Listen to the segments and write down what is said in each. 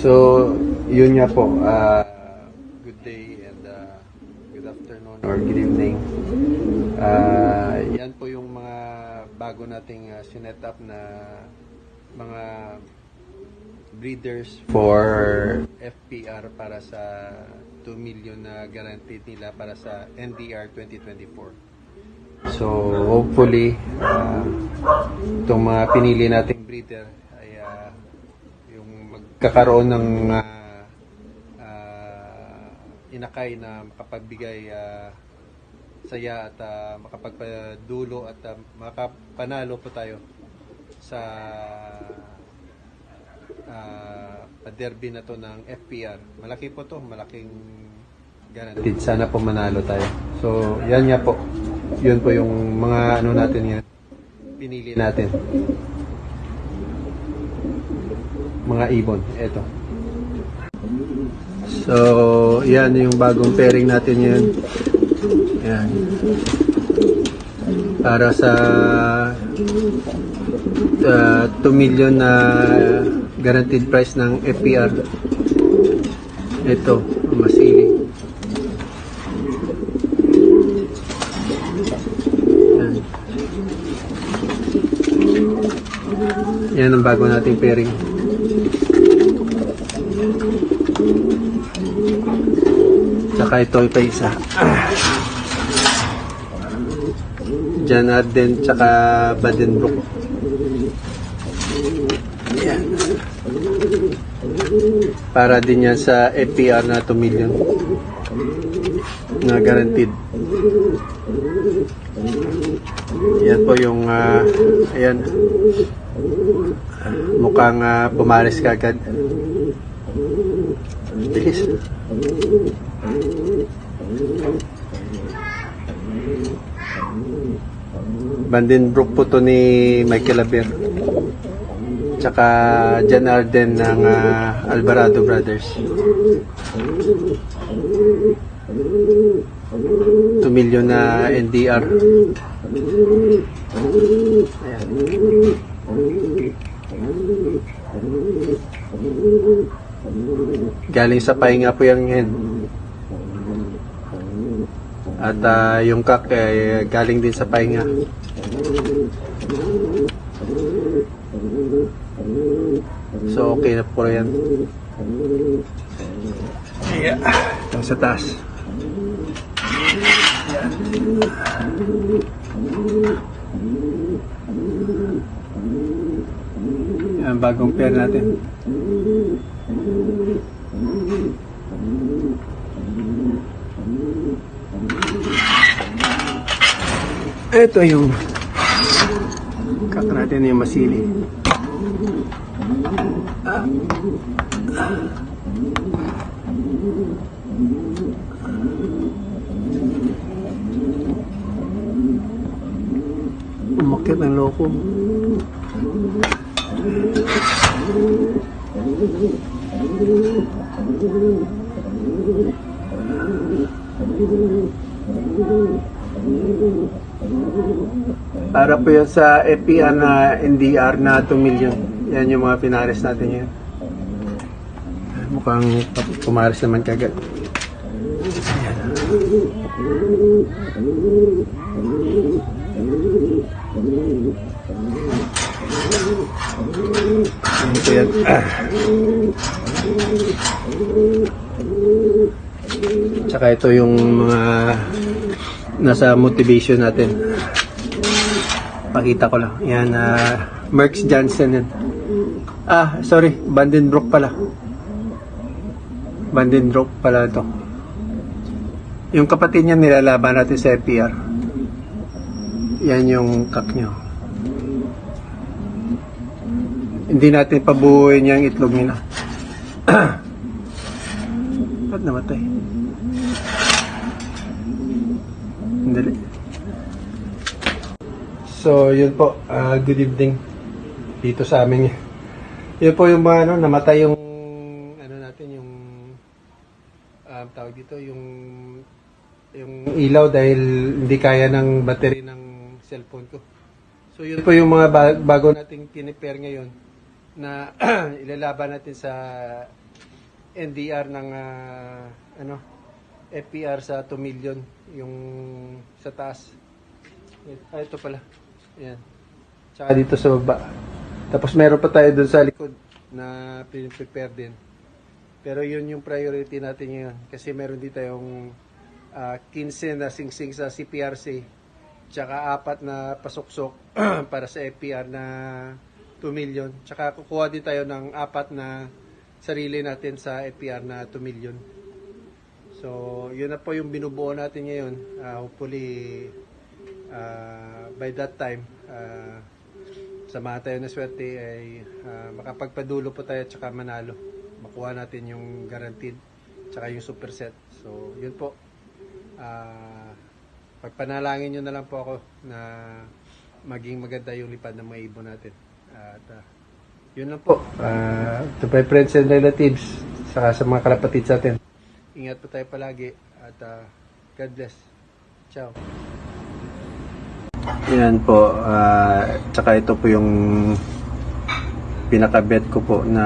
So, yun nga po. ah, good day and ah, good afternoon or good evening. Ah, yan po yung mga bago nating uh, sinet up na mga breeders for FPR para sa 2 million na guaranteed nila para sa NDR 2024. So, hopefully, ah, itong mga pinili nating breeder yung magkakaroon ng ah, ah, inakay na makapagbigay ah, saya at ah, makapagpadulo at ah, makapanalo po tayo sa ah, pa-derby na to ng FPR. Malaki po to, malaking guaranteed. Sana po manalo tayo. So, yan nga po. Yun po yung mga ano natin yan. Pinili natin. Mga ibon. Ito. So, yan yung bagong pairing natin yan. Yan. Para sa uh, 2 million na guaranteed price ng FPR. Ito, masili. Yan. Yan ang bago nating pairing. Tsaka ito pa isa. Jan Arden tsaka Badenbrook. Yan. Para din yan sa FPR na 2 million. Na guaranteed. Yan po yung ah, ayan. Mukhang uh, pumares kagad. Bilis. Vandenbroek po to ni Michael Aber. Tsaka Jan Arden ng ah, Alvarado Brothers. 2 million na NDR. Ayan. Galing sa pahinga po yung hen. At ah, yung kak eh, galing din sa pahinga. So okay na po yan. Yeah. Ito sa taas. Yan, bagong pair natin. Ito yung kak natin yung masili. Umakit ang loko. Para po yan sa FPR na NDR na 2 million. Yan yung mga pinares natin yan. Mukhang pumares naman kagad. Ito yan. Ah. Tsaka ito yung mga nasa motivation natin. Pakita ko lang. Yan, uh, Merckx Johnson yan. Ah, sorry. Vandenbroek pala. Vandenbroek pala ito. Yung kapatid niya nilalaban natin sa FPR. Yan yung kak nyo. Hindi natin pabuuin yung itlog nila. Ba't namatay? Dali. So, yun po. Ah, good evening. Dito sa amin. Yun po yung mga ano, namatay yung ano natin, yung um, tawag dito, yung yung ilaw dahil hindi kaya ng battery ng cellphone ko. So yun po yung mga ba- bago nating kinipare ngayon na ilalaban natin sa NDR ng ah, ano FPR sa 2 million yung sa taas. Ah, ito pala. Ayan. Tsaka dito sa baba. Tapos meron pa tayo dun sa likod na prepare din. Pero yun yung priority natin ngayon. Kasi meron din tayong ah, 15 na singsing sa CPRC. Tsaka apat na pasuksok para sa FPR na 2 million. Tsaka kukuha din tayo ng apat na sarili natin sa FPR na 2 million. So, yun na po yung binubuo natin ngayon. Ah, hopefully, ah, by that time, uh, samahan tayo na swerte ay ah, makapagpadulo po tayo tsaka manalo. Makuha natin yung guaranteed tsaka yung superset. So, yun po. Ah, pagpanalangin nyo na lang po ako na maging maganda yung lipad ng mga ibon natin. At ah, yun lang po. Ah, to my friends and relatives, saka sa mga kalapatid sa atin. Ingat po tayo palagi at ah, God bless. Ciao. Yan po. ah, tsaka ito po yung pinakabet ko po na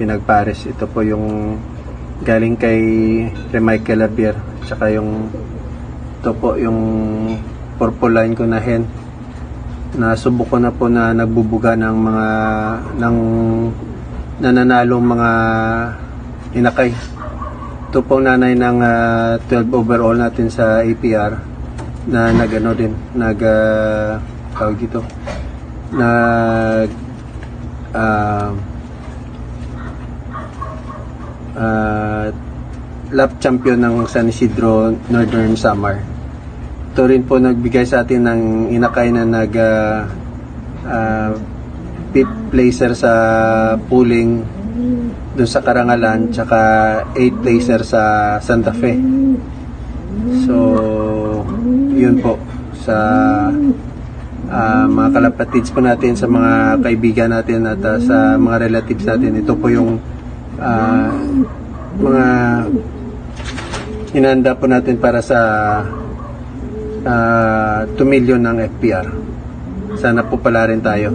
pinagpares. Ito po yung galing kay Remichael Labier. Tsaka yung ito po yung purple line ko na hen na subok ko na po na nagbubuga ng mga ng nananalong mga inakay. Ito po nanay ng ah, 12 overall natin sa APR na nagano din, nag ah, tawag dito, nag ah, ah, lap champion ng San Isidro Northern Samar. Ito rin po nagbigay sa atin ng inakay na nag ah, fifth placer sa pooling doon sa Karangalan tsaka 8 placer sa Santa Fe. So, yun po sa ah, mga kalapatids po natin sa mga kaibigan natin at ah, sa mga relatives natin. Ito po yung ah, mga hinanda po natin para sa ah, 2 million ng FPR. Sana po pala rin tayo.